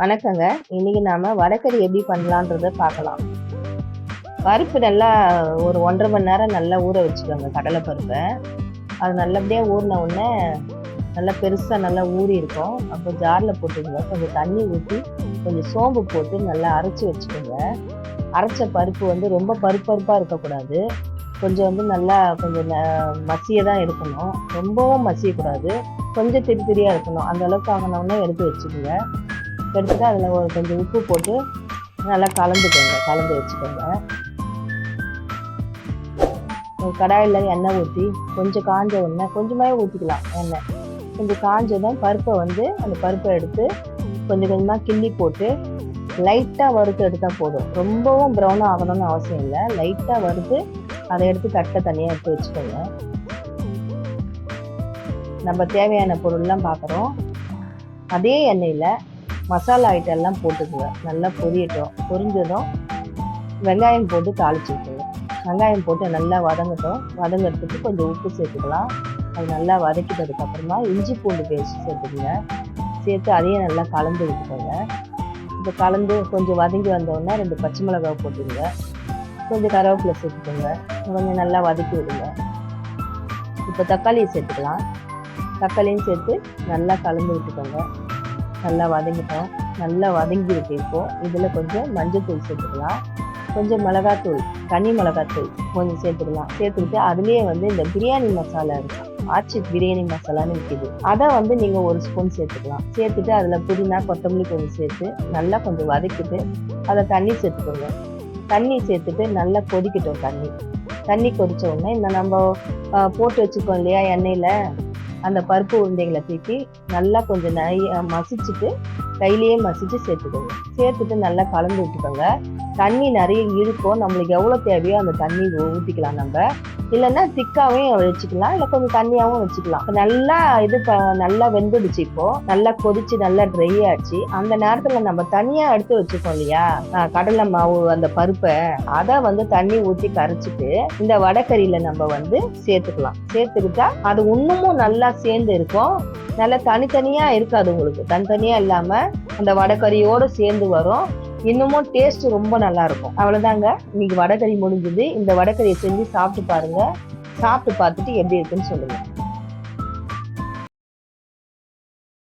வணக்கங்க. இன்னைக்கு நாம வடக்கறி எப்படி பண்ணலான்றத பார்க்கலாம். பருப்பு நல்லா ஒரு ஒன்றரை மணி நேரம் நல்லா ஊற வச்சுக்கோங்க கடலை பருப்பை. அது நல்லபடியாக ஊறின உடனே நல்லா பெருசாக நல்லா ஊறி இருக்கும். அப்போ ஜாரில் போட்டுக்கோங்க. கொஞ்சம் தண்ணி ஊற்றி கொஞ்சம் சோம்பு போட்டு நல்லா அரைச்சி வச்சுக்கோங்க. அரைச்ச பருப்பு வந்து ரொம்ப பருப்பு பருப்பாக இருக்கக்கூடாது. கொஞ்சம் வந்து நல்லா கொஞ்சம் மசிய தான் இருக்கணும் ரொம்பவும் மசியக்கூடாது. கொஞ்சம் திரி திரியாக இருக்கணும். அந்த அளவுக்கு ஆகணும்னா எடுத்து வச்சுக்கோங்க. எடுத்துட்டு அதில் ஒரு கொஞ்சம் உப்பு போட்டு நல்லா கலந்துக்கோங்க கலந்து வச்சுக்கோங்க. ஒரு கடாயில் எண்ணெய் ஊற்றி கொஞ்சம் காஞ்ச உடனே கொஞ்சமாகவே ஊற்றிக்கலாம் எண்ணெய். கொஞ்சம் காஞ்சதும் பருப்பை வந்து அந்த பருப்பை எடுத்து கொஞ்சம் கொஞ்சமாக கிள்ளி போட்டு லைட்டாக வறுத்து எடுத்தால் போதும். ரொம்பவும் ப்ரௌனாக ஆகணும்னு அவசியம் இல்லை. லைட்டாக வறுத்து அதை எடுத்து தட்டை தனியாக எடுத்து வச்சுக்கோங்க. நம்ம தேவையான பொருள்லாம் பார்க்குறோம் அதே எண்ணெயில் மசாலா ஐட்டம் எல்லாம் போட்டுக்குவேன் நல்லா பொரியட்டும். பொரிஞ்சதும் வெங்காயம் போட்டு தாளிச்சு விட்டுருவேன் வெங்காயம் போட்டு நல்லா வதங்கட்டும். வதங்கிறதுக்கு கொஞ்சம் உப்பு சேர்த்துக்கலாம். அது நல்லா வதக்கிட்டதுக்கு அப்புறமா இஞ்சி பூண்டு பேஸ்ட் சேர்த்துக்குங்க. சேர்த்து அதையும் நல்லா கலந்து விட்டுக்கோங்க. இப்போ கலந்து கொஞ்சம் வதங்கி வந்தோடனே ரெண்டு பச்சை மிளகாய் போட்டுருங்க கொஞ்சம் கருவேப்பிலை சேர்த்துக்கோங்க. கொஞ்சம் நல்லா வதக்கி விடுங்க. இப்போ தக்காளியை சேர்த்துக்கலாம். தக்காளியும் சேர்த்து நல்லா கலந்து விட்டுக்கோங்க. நல்லா வதங்கிட்டோம். நல்லா வதங்கிருக்கு இப்போ. இதில் கொஞ்சம் மஞ்சள்தூள் சேர்த்துக்கலாம். கொஞ்சம் மிளகாத்தூள் தனி மிளகாத்தூள் கொஞ்சம் சேர்த்துக்கலாம். சேர்த்துக்கிட்டு அதுலேயே வந்து இந்த பிரியாணி மசாலா இருக்கு. ஆச்சி பிரியாணி மசாலான்னு விற்கிது அதை வந்து நீங்கள் ஒரு ஸ்பூன் சேர்த்துக்கலாம். சேர்த்துட்டு அதில் புதினா கொத்தமல்லி கொஞ்சம் சேர்த்து நல்லா கொஞ்சம் வதக்கிட்டு அதில் தண்ணி சேர்த்துக்கோங்க. தண்ணி சேர்த்துட்டு நல்லா கொதிக்கட்டும் தண்ணி. தண்ணி கொதிச்ச உடனே இந்த நம்ம போட்டு வச்சுக்கோம் இல்லையா எண்ணெயில்? அந்த பருப்பு உருண்டைகளை தூக்கி நல்லா கொஞ்சம் நிறைய மசிச்சுட்டு கையிலேயே மசிச்சு சேர்த்துக்கோங்க. சேர்த்துட்டு நல்லா கலந்து விட்டுக்கோங்க. தண்ணி நிறைய இருக்கும். நம்மளுக்கு எவ்வளோ தேவையோ அந்த தண்ணி ஊற்றிக்கலாம் நம்ம. இல்லைன்னா திக்காவும் வச்சுக்கலாம். இல்லை கொஞ்சம் தண்ணியாகவும் வச்சுக்கலாம். நல்லா இது நல்லா வெந்துடுச்சு இப்போ. நல்லா கொதிச்சு நல்லா ட்ரை ஆச்சு. அந்த நேரத்தில் நம்ம தனியாக எடுத்து வச்சுக்கோம் இல்லையா? கடலை மாவு அந்த பருப்பை. அதை வந்து தண்ணி ஊற்றி கரைச்சிட்டு இந்த வடக்கறியில் நம்ம வந்து சேர்த்துக்கலாம். சேர்த்துக்கிட்டா அது இன்னமும் நல்லா சேர்ந்து இருக்கும். நல்லா தனித்தனியாக இருக்காது உங்களுக்கு. தனித்தனியாக இல்லாமல் அந்த வடக்கறியோடு சேர்ந்து வரும். இன்னமும் டேஸ்ட் ரொம்ப நல்லா இருக்கும் அவ்வளவுதாங்க. இன்னைக்கு வடகறி முடிஞ்சது. இந்த வடகறியை செஞ்சு சாப்பிட்டு பாருங்க. சாப்பிட்டு பார்த்துட்டு எப்படி இருக்குன்னு சொல்லுங்க.